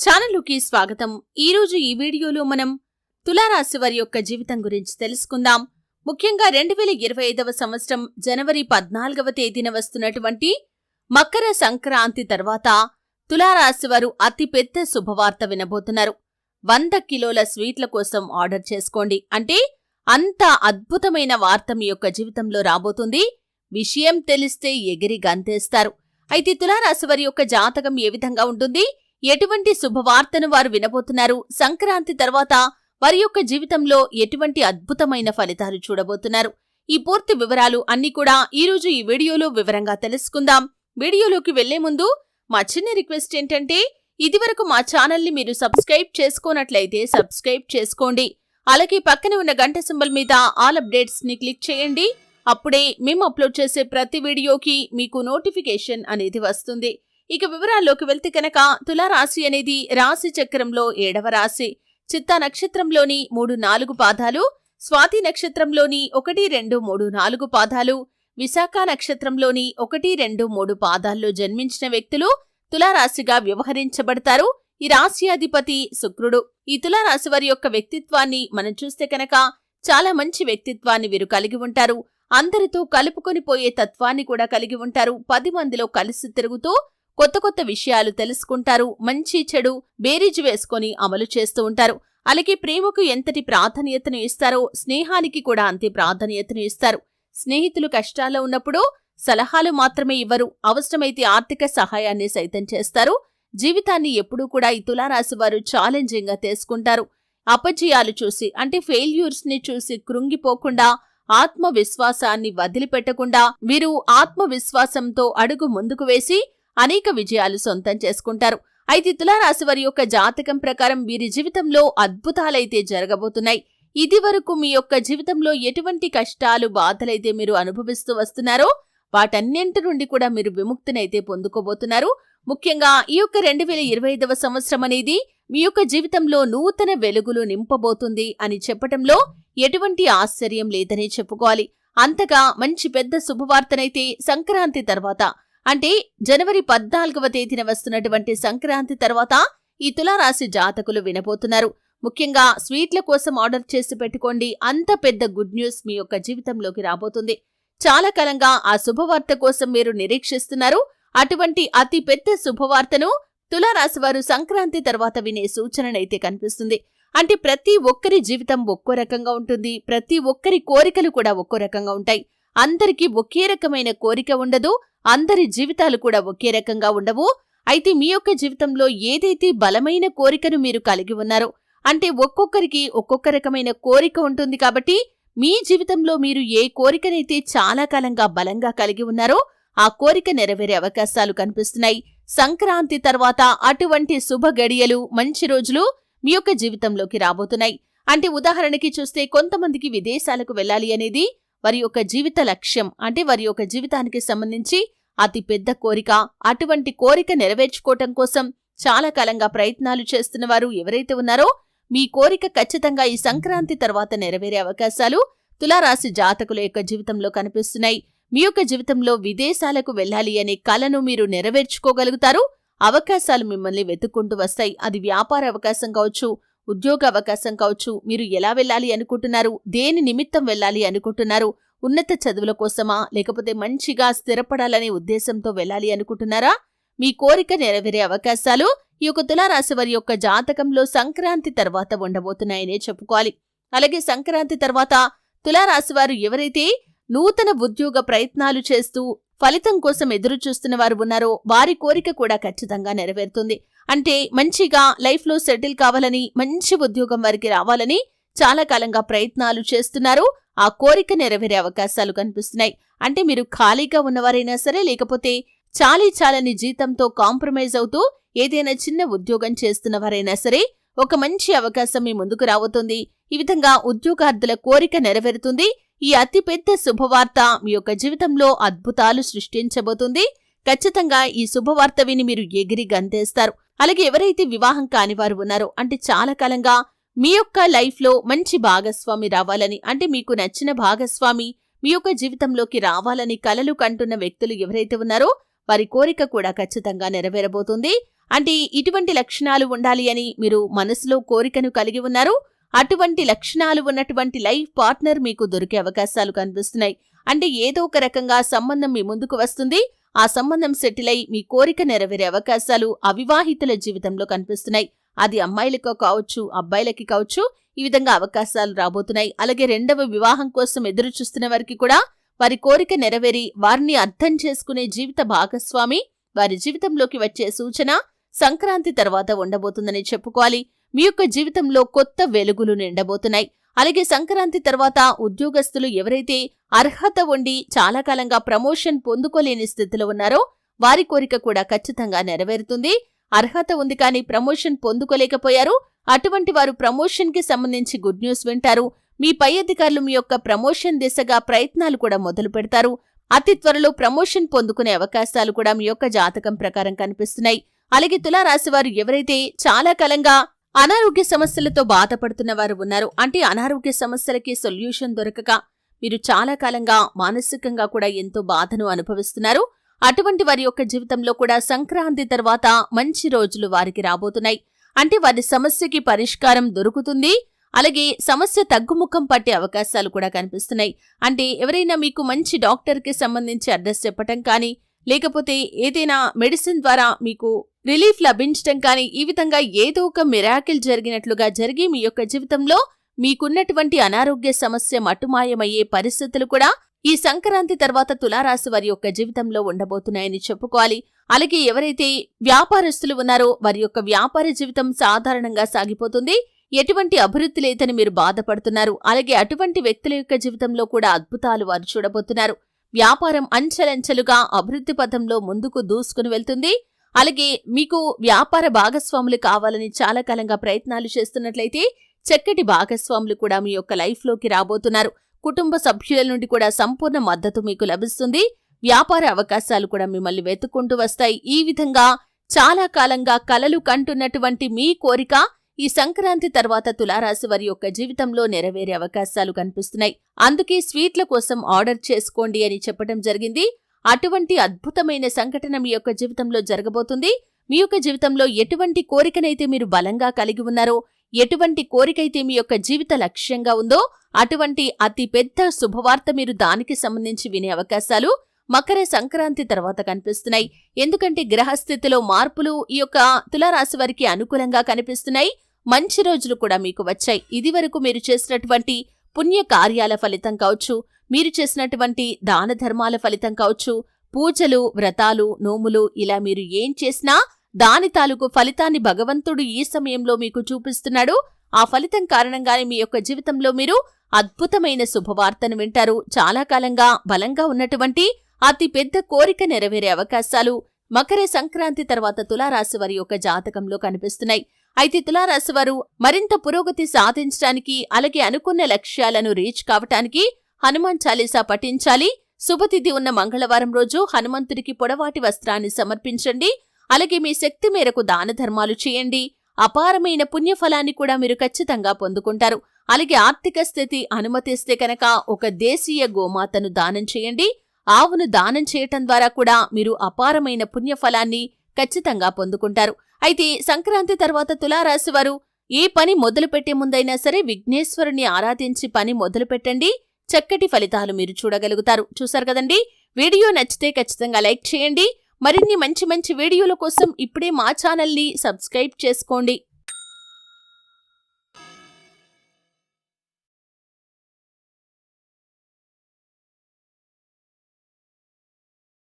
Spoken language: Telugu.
ఛానల్కి స్వాగతం. ఈరోజు ఈ వీడియోలో మనం తులారాశి వారి యొక్క జీవితం గురించి తెలుసుకుందాం. ముఖ్యంగా రెండు వేల ఇరవై ఐదవ సంవత్సరం జనవరి పద్నాలుగవ తేదీన వస్తున్నటువంటి మకర సంక్రాంతి తర్వాత తులారాశి వారు అతిపెద్ద శుభవార్త వినబోతున్నారు. వంద కిలోల స్వీట్ల కోసం ఆర్డర్ చేసుకోండి. అంటే అంత అద్భుతమైన వార్త మీ యొక్క జీవితంలో రాబోతుంది. విషయం తెలిస్తే ఎగిరి గంతేస్తారు. అయితే తులారాశి వారి యొక్క జాతకం ఏ విధంగా ఉంటుంది? ఎటువంటి శుభవార్తను వారు వినబోతున్నారు? సంక్రాంతి తర్వాత వారి యొక్క జీవితంలో ఎటువంటి అద్భుతమైన ఫలితాలు చూడబోతున్నారు? ఈ పూర్తి వివరాలు అన్ని కూడా ఈ రోజు ఈ వీడియోలో వివరంగా తెలుసుకుందాం. వీడియోలోకి వెళ్ళే ముందు మా చిన్న రిక్వెస్ట్ ఏంటంటే ఇదివరకు మా ఛానల్ని మీరు సబ్స్క్రైబ్ చేసుకోనట్లయితే సబ్స్క్రైబ్ చేసుకోండి. అలాగే పక్కనే ఉన్న గంట సింబల్ మీద ఆల్ అప్డేట్స్ని క్లిక్ చేయండి. అప్పుడే మేము అప్లోడ్ చేసే ప్రతి వీడియోకి మీకు నోటిఫికేషన్ అనేది వస్తుంది. ఇక వివరాల్లోకి వెళ్తే కనుక తులారాశి అనేది రాశి చక్రంలో ఏడవ రాశి. చిత్తా నక్షత్రంలోని మూడు నాలుగు పాదాలు స్వాతి నక్షత్రంలోని ఒకటి రెండు మూడు నాలుగు పాదాలు విశాఖ నక్షత్రంలోని ఒకటి రెండు మూడు పాదాల్లో జన్మించిన వ్యక్తులు తులారాశిగా వ్యవహరించబడతారు. ఈ రాశి అధిపతి శుక్రుడు. ఈ తులారాశి వారి యొక్క వ్యక్తిత్వాన్ని మనం చూస్తే కనుక చాలా మంచి వ్యక్తిత్వాన్ని వీరు కలిగి ఉంటారు. అందరితో కలుపుకొని పోయే తత్వాన్ని కూడా కలిగి ఉంటారు. పది మందిలో కలిసి తిరుగుతూ కొత్త కొత్త విషయాలు తెలుసుకుంటారు మంచి చెడు బేరీజు వేసుకొని అమలు చేస్తూ ఉంటారు. అలాగే ప్రేమకు ఎంతటి ప్రాధాన్యతను ఇస్తారో స్నేహానికి కూడా అంతే ప్రాధాన్యతను ఇస్తారు. స్నేహితులు కష్టాల్లో ఉన్నప్పుడు సలహాలు మాత్రమే ఇవ్వరు అవసరమైతే ఆర్థిక సహాయాన్ని సైతం చేస్తారు. జీవితాన్ని ఎప్పుడూ కూడా ఈ తులారాశి వారు ఛాలెంజింగ్గా తీసుకుంటారు. అపజయాలు చూసి అంటే ఫెయిల్యూర్స్ని చూసి కృంగిపోకుండా ఆత్మవిశ్వాసాన్ని వదిలిపెట్టకుండా వీరు ఆత్మవిశ్వాసంతో అడుగు ముందుకు వేసి అనేక విజయాలు సొంతం చేసుకుంటారు. అయితే తులారాశి వారి యొక్క జాతకం ప్రకారం వీరి జీవితంలో అద్భుతాలైతే జరగబోతున్నాయి. ఇది వరకు మీ యొక్క జీవితంలో ఎటువంటి కష్టాలు బాధలైతే మీరు అనుభవిస్తూ వస్తున్నారో వాటన్నింటి నుండి కూడా మీరు విముక్తినైతే పొందుకోబోతున్నారు. ముఖ్యంగా ఈ యొక్క రెండు వేల ఇరవై ఐదవ సంవత్సరం అనేది మీ యొక్క జీవితంలో నూతన వెలుగులు నింపబోతుంది అని చెప్పటంలో ఎటువంటి ఆశ్చర్యం లేదని చెప్పుకోవాలి. అంతగా మంచి పెద్ద శుభవార్తనైతే సంక్రాంతి తర్వాత అంటే జనవరి పద్నాలుగవ తేదీన వస్తున్నటువంటి సంక్రాంతి తర్వాత ఈ తులారాశి జాతకులు వినబోతున్నారు. ముఖ్యంగా స్వీట్ల కోసం ఆర్డర్ చేసి పెట్టుకోండి. అంత పెద్ద గుడ్ న్యూస్ మీ యొక్క జీవితంలోకి రాబోతుంది. చాలా కాలంగా ఆ శుభవార్త కోసం మీరు నిరీక్షిస్తున్నారు. అటువంటి అతి పెద్ద శుభవార్తను తులారాశి వారు సంక్రాంతి తర్వాత వినే సూచననైతే కనిపిస్తుంది. అంటే ప్రతి ఒక్కరి జీవితం ఒక్కో రకంగా ఉంటుంది. ప్రతి ఒక్కరి కోరికలు కూడా ఒక్కో రకంగా ఉంటాయి. అందరికీ ఒకే రకమైన కోరిక ఉండదు అందరి జీవితాలు కూడా ఒకే రకంగా ఉండవు. అయితే మీ యొక్క జీవితంలో ఏదైతే బలమైన కోరికను మీరు కలిగి ఉన్నారో అంటే ఒక్కొక్కరికి ఒక్కొక్క రకమైన కోరిక ఉంటుంది కాబట్టి మీ జీవితంలో మీరు ఏ కోరికనైతే చాలా కాలంగా బలంగా కలిగి ఉన్నారో ఆ కోరిక నెరవేరే అవకాశాలు కనిపిస్తున్నాయి. సంక్రాంతి తర్వాత అటువంటి శుభ గడియలు మంచి రోజులు మీ యొక్క జీవితంలోకి రాబోతున్నాయి. అంటే ఉదాహరణకి చూస్తే కొంతమందికి విదేశాలకు వెళ్ళాలి అనేది వారి యొక్క జీవిత లక్ష్యం అంటే వారి యొక్క జీవితానికి సంబంధించి అతి పెద్ద కోరిక. అటువంటి కోరిక నెరవేర్చుకోవటం కోసం చాలా కాలంగా ప్రయత్నాలు చేస్తున్న వారు ఎవరైతే ఉన్నారో మీ కోరిక ఖచ్చితంగా ఈ సంక్రాంతి తర్వాత నెరవేరే అవకాశాలు తులారాశి జాతకుల యొక్క జీవితంలో కనిపిస్తున్నాయి. మీ యొక్క జీవితంలో విదేశాలకు వెళ్ళాలి అనే కలను మీరు నెరవేర్చుకోగలుగుతారు. అవకాశాలు మిమ్మల్ని వెతుక్కుంటూ వస్తాయి. అది వ్యాపార అవకాశం కావచ్చు ఉద్యోగ అవకాశం కావచ్చు. మీరు ఎలా వెళ్ళాలి అనుకుంటున్నారు? దేని నిమిత్తం వెళ్ళాలి అనుకుంటున్నారు? ఉన్నత చదువుల కోసమా? లేకపోతే మంచిగా స్థిరపడాలనే ఉద్దేశంతో వెళ్ళాలి అనుకుంటున్నారా? మీ కోరిక నెరవేరే అవకాశాలు ఈ యొక్క తులారాశి వారి యొక్క జాతకంలో సంక్రాంతి తర్వాత ఉండబోతున్నాయనే చెప్పుకోవాలి. అలాగే సంక్రాంతి తర్వాత తులారాశి వారు ఎవరైతే నూతన ఉద్యోగ ప్రయత్నాలు చేస్తూ ఫలితం కోసం ఎదురు చూస్తున్న వారు ఉన్నారో వారి కోరిక కూడా ఖచ్చితంగా నెరవేరుతుంది. అంటే మంచిగా లైఫ్లో సెటిల్ కావాలని మంచి ఉద్యోగం వారికి రావాలని చాలా కాలంగా ప్రయత్నాలు చేస్తున్నారు. ఆ కోరిక నెరవేరే అవకాశాలు కనిపిస్తున్నాయి. అంటే మీరు ఖాళీగా ఉన్నవారైనా సరే లేకపోతే చాలీ చాలని జీతంతో కాంప్రమైజ్ అవుతూ ఏదైనా చిన్న ఉద్యోగం చేస్తున్నవారైనా సరే ఒక మంచి అవకాశం మీ ముందుకు రాబోతుంది. ఈ విధంగా ఉద్యోగార్థుల కోరిక నెరవేరుతుంది. ఈ అతిపెద్ద శుభవార్త మీ యొక్క జీవితంలో అద్భుతాలు సృష్టించబోతుంది. ఖచ్చితంగా ఈ శుభవార్త విని మీరు ఎగిరి గంతేస్తారు. అలాగే ఎవరైతే వివాహం కానివారు ఉన్నారో అంటే చాలా కాలంగా మీ యొక్క లైఫ్లో మంచి భాగస్వామి రావాలని అంటే మీకు నచ్చిన భాగస్వామి మీ యొక్క జీవితంలోకి రావాలని కలలు కంటున్న వ్యక్తులు ఎవరైతే ఉన్నారో వారి కోరిక కూడా ఖచ్చితంగా నెరవేరబోతుంది. అంటే ఇటువంటి లక్షణాలు ఉండాలి అని మీరు మనసులో కోరికను కలిగి ఉన్నారు. అటువంటి లక్షణాలు ఉన్నటువంటి లైఫ్ పార్ట్నర్ మీకు దొరికే అవకాశాలు కనిపిస్తున్నాయి. అంటే ఏదో ఒక రకంగా సంబంధం మీ ముందుకు వస్తుంది. ఆ సంబంధం సెటిల్ అయి మీ కోరిక నెరవేరే అవకాశాలు అవివాహితుల జీవితంలో కనిపిస్తున్నాయి. అది అమ్మాయిలకు కావచ్చు అబ్బాయిలకి కావచ్చు ఈ విధంగా అవకాశాలు రాబోతున్నాయి. అలాగే రెండవ వివాహం కోసం ఎదురు చూస్తున్న వారికి కూడా వారి కోరిక నెరవేరి వారిని అర్థం చేసుకునే జీవిత భాగస్వామి వారి జీవితంలోకి వచ్చే సూచన సంక్రాంతి తర్వాత ఉండబోతుందని చెప్పుకోవాలి. మీ యొక్క జీవితంలో కొత్త వెలుగులు నిండబోతున్నాయి. అలాగే సంక్రాంతి తర్వాత ఉద్యోగస్తులు ఎవరైతే అర్హత ఉండి చాలా కాలంగా ప్రమోషన్ పొందుకోలేని స్థితిలో ఉన్నారో వారి కోరిక కూడా ఖచ్చితంగా నెరవేరుతుంది. అర్హత ఉంది కానీ ప్రమోషన్ పొందుకోలేకపోయారు. అటువంటి వారు ప్రమోషన్కి సంబంధించి గుడ్ న్యూస్ వింటారు. మీ పై అధికారులు మీ యొక్క ప్రమోషన్ దిశగా ప్రయత్నాలు కూడా మొదలు పెడతారు. అతి త్వరలో ప్రమోషన్ పొందుకునే అవకాశాలు కూడా మీ యొక్క జాతకం ప్రకారం కనిపిస్తున్నాయి. అలాగే తులారాశి వారు ఎవరైతే చాలా కాలంగా అనారోగ్య సమస్యలతో బాధపడుతున్న వారు ఉన్నారు. అంటే అనారోగ్య సమస్యలకి సొల్యూషన్ దొరకక మీరు చాలా కాలంగా మానసికంగా కూడా ఎంతో బాధను అనుభవిస్తున్నారు. అటువంటి వారి యొక్క జీవితంలో కూడా సంక్రాంతి తర్వాత మంచి రోజులు వారికి రాబోతున్నాయి. అంటే వారి సమస్యకి పరిష్కారం దొరుకుతుంది. అలాగే సమస్య తగ్గుముఖం పట్టే అవకాశాలు కూడా కనిపిస్తున్నాయి. అంటే ఎవరైనా మీకు మంచి డాక్టర్కి సంబంధించి అడ్రస్ చెప్పటం కానీ లేకపోతే ఏదైనా మెడిసిన్ ద్వారా మీకు రిలీఫ్ లభించటం కానీ ఈ విధంగా ఏదో ఒక మిరాకిల్ జరిగినట్లుగా జరిగి మీ యొక్క జీవితంలో మీకున్నటువంటి అనారోగ్య సమస్య మటుమాయమయ్యే పరిస్థితులు కూడా ఈ సంక్రాంతి తర్వాత తులారాశి వారి యొక్క జీవితంలో ఉండబోతున్నాయని చెప్పుకోవాలి. అలాగే ఎవరైతే వ్యాపారస్తులు ఉన్నారో వారి యొక్క వ్యాపార జీవితం సాధారణంగా సాగిపోతుంది. ఎటువంటి అభివృద్ధి లేదని మీరు బాధపడుతున్నారు. అలాగే అటువంటి వ్యక్తుల యొక్క జీవితంలో కూడా అద్భుతాలు వారు చూడబోతున్నారు. వ్యాపారం అంచెలంచెలుగా అభివృద్ధి పథంలో ముందుకు దూసుకుని వెళ్తుంది. అలాగే మీకు వ్యాపార భాగస్వాములు కావాలని చాలా కాలంగా ప్రయత్నాలు చేస్తున్నట్లయితే చక్కటి భాగస్వాములు కూడా మీ యొక్క లైఫ్లోకి రాబోతున్నారు. కుటుంబ సభ్యుల నుండి కూడా సంపూర్ణ మద్దతు మీకు లభిస్తుంది. వ్యాపార అవకాశాలు కూడా మిమ్మల్ని వెతుక్కుంటూ వస్తాయి. ఈ విధంగా చాలా కాలంగా కలలు కంటున్నటువంటి మీ కోరిక ఈ సంక్రాంతి తర్వాత తులారాశి వారి యొక్క జీవితంలో నెరవేరే అవకాశాలు కనిపిస్తున్నాయి. అందుకే స్వీట్ల కోసం ఆర్డర్ చేసుకోండి అని చెప్పడం జరిగింది. అటువంటి అద్భుతమైన సంఘటన మీ యొక్క జీవితంలో జరగబోతుంది. మీ యొక్క జీవితంలో ఎటువంటి కోరికనైతే మీరు బలంగా కలిగి ఉన్నారో ఎటువంటి కోరికైతే మీ యొక్క జీవిత లక్ష్యంగా ఉందో అటువంటి అతి పెద్ద శుభవార్త మీరు దానికి సంబంధించి వినే అవకాశాలు మకర సంక్రాంతి తర్వాత కనిపిస్తున్నాయి. ఎందుకంటే గ్రహస్థితిలో మార్పులు ఈ యొక్క తులారాశి వారికి అనుకూలంగా కనిపిస్తున్నాయి. మంచి రోజులు కూడా మీకు వచ్చాయి. ఇది వరకు మీరు చేసినటువంటి పుణ్య కార్యాల ఫలితం కావచ్చు మీరు చేసినటువంటి దాన ధర్మాల ఫలితం కావచ్చు పూజలు వ్రతాలు నోములు ఇలా మీరు ఏం చేసినా దాని తాలూకు ఫలితాన్ని భగవంతుడు ఈ సమయంలో మీకు చూపిస్తున్నాడు. ఆ ఫలితం కారణంగానే మీ యొక్క జీవితంలో మీరు అద్భుతమైన శుభవార్తను వింటారు. చాలా కాలంగా బలంగా ఉన్నటువంటి అతి పెద్ద కోరిక నెరవేరే అవకాశాలు మకర సంక్రాంతి తర్వాత తులారాశి వారి యొక్క జాతకంలో కనిపిస్తున్నాయి. అయితే తులారాశి వారు మరింత పురోగతి సాధించడానికి అలాగే అనుకున్న లక్ష్యాలను రీచ్ కావటానికి హనుమాన్ చాలీసా పఠించాలి. శుభతిథి ఉన్న మంగళవారం రోజు హనుమంతుడికి పొడవాటి వస్త్రాన్ని సమర్పించండి. అలాగే మీ శక్తి మేరకు దాన ధర్మాలు చేయండి. అపారమైన పుణ్యఫలాన్ని కూడా మీరు ఖచ్చితంగా పొందుకుంటారు. అలాగే ఆర్థిక స్థితి అనుమతిస్తే కనుక ఒక దేశీయ గోమాతను దానం చేయండి. ఆవును దానం చేయటం ద్వారా కూడా మీరు అపారమైన పుణ్యఫలాన్ని ఖచ్చితంగా పొందుకుంటారు. అయితే సంక్రాంతి తర్వాత తులారాశి వారు ఏ పని మొదలుపెట్టే ముందైనా సరే విఘ్నేశ్వరుని ఆరాధించి పని మొదలు పెట్టండి చక్కటి ఫలితాలు మీరు చూడగలుగుతారు. చూసారు కదండి? వీడియో నచ్చితే ఖచ్చితంగా లైక్ చేయండి. మరిన్ని మంచి మంచి వీడియోల కోసం ఇప్పుడే మా ఛానల్ని సబ్స్క్రైబ్ చేసుకోండి.